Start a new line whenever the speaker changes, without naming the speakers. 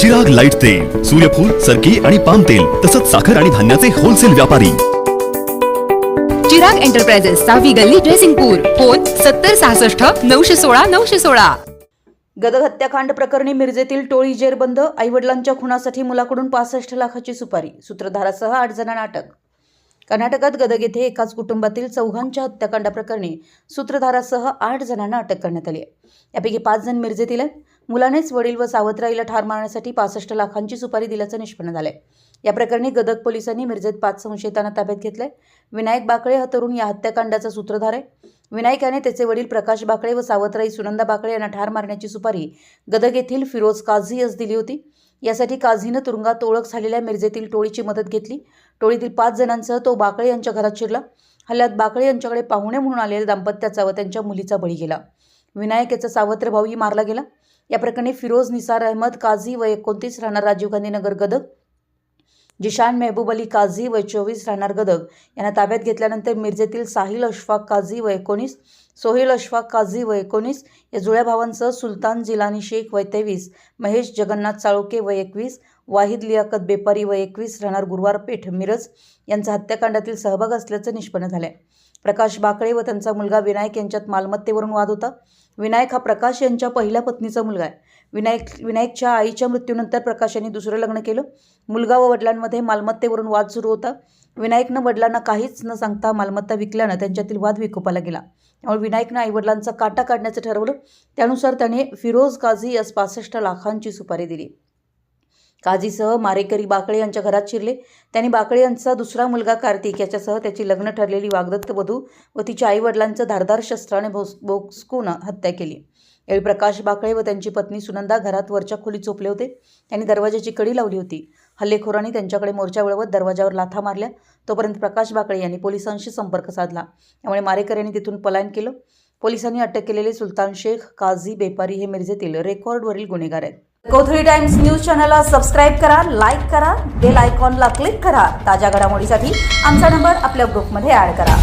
Chirag light तेल सूर्यफूल सरकी आणि पाम तेल तसंच साखर आणि धान्याचे होलसेल व्यापारी.
चिराग एंटरप्राइजेस सहावी गल्ली ड्रेसिंगपूर फोन सत्तर सहासष्ट नऊशे सोळा नऊशे सोळा.
गदग हत्याकांड प्रकरणी मिरजेतील टोळी जेरबंद आईवडिलांच्या खुनासाठी मुलाकडून पासष्ट लाखाची सुपारी सूत्रधारासह आठ जणांना अटक कर्नाटकात गदग येथे एकाच कुटुंबातील चौघांच्या हत्याकांडाप्रकरणी सूत्रधारासह आठ जणांना अटक करण्यात आली आहे. यापैकी पाच जण मिरजेतील आहेत. मुलानेच वडील व सावत्राईला ठार मारण्यासाठी पासष्ट लाखांची सुपारी दिल्याचं निष्पन्न झालंय. या प्रकरणी गदग पोलिसांनी मिरजेत पाच संशयितांना ताब्यात घेतले विनायक बाकळे हा तरुण या हत्याकांडाचा सूत्रधार आहे. विनायक याने त्याचे वडील प्रकाश बाकळे व सावत्राई सुनंदा बाकळे यांना ठार मारण्याची सुपारी गदग येथील फिरोज काझी यास दिली होती. यासाठी काझीनं तुरुंगात ओळख झालेल्या मिरजेतील टोळीची मदत घेतली. टोळीतील पाच जणांसह तो बाकळे यांच्या घरात शिरला. हल्ल्यात बाकळे यांच्याकडे पाहुणे म्हणून आलेल्या दाम्पत्याचा व त्यांच्या मुलीचा बळी गेला. विनायक याचा सावत्र भाऊही मारला गेला. या प्रकरणी फिरोज निसार अहमद काझी व एकोणतीस राहणार राजीव गांधी नगर गदग. जिशान मेहबूब अली काझी व चोवीस राहणार गदग. यांना ताब्यात घेतल्यानंतर मिरजेतील साहिल अशफाक काझी व एकोणीस सोहेल अशफाक काझी व एकोणीस या जुळ्या भावांसह सुलतान जिलानी शेख व तेवीस महेश जगन्नाथ चाळुके व एकवीस वाहिद लियाकत बेपारी व एकवीस राहणार गुरुवार पेठ मिरज यांचा हत्याकांडातील सहभाग असल्याचं निष्पन्न झालंय. प्रकाश बाकळे व त्यांचा मुलगा विनायक यांच्यात मालमत्तेवरून वाद होता. विनायक हा प्रकाश यांच्या पहिल्या पत्नीचा मुलगा आहे. विनायक विनायकच्या आईच्या मृत्यूनंतर प्रकाश यांनी दुसरं लग्न केलं. मुलगा व वडिलांमध्ये मालमत्तेवरून वाद सुरू होता. विनायकनं वडिलांना काहीच न सांगता मालमत्ता विकल्यानं त्यांच्यातील वाद विकोपाला गेला. त्यामुळे विनायकनं आईवडिलांचा काटा काढण्याचं ठरवलं. त्यानुसार त्याने फिरोज काझी यास पासष्ट लाखांची सुपारी दिली. काझीसह मारेकरी बाकळे यांच्या घरात शिरले. त्यांनी बाकळे यांचा दुसरा मुलगा कार्तिक याच्यासह त्याची लग्न ठरलेली वागदत्त वधू व तिच्या आईवडिलांचं धारदार शस्त्राने भोस बोक्सकून हत्या केली. यावेळी प्रकाश बाकळे व त्यांची पत्नी सुनंदा घरात वरच्या खोलीत झोपले होते. त्यांनी दरवाजाची कडी लावली होती. हल्लेखोरांनी त्यांच्याकडे मोर्चा वळवत दरवाजावर लाथा मारल्या. तोपर्यंत प्रकाश बाकळे यांनी पोलिसांशी संपर्क साधला. त्यामुळे मारेकर यांनी तिथून पलायन केलं. पोलिसांनी अटक केलेले सुलतान शेख काझी बेपारी हे मिरजेतील रेकॉर्डवरील गुन्हेगार आहेत. कोथळी टाइम्स न्यूज चॅनलला सबस्क्राईब करा लाईक करा बेल आयकॉनला क्लिक करा. ताज्या घडामोडीसाठी आमचा नंबर आपल्या ग्रुपमध्ये ॲड करा.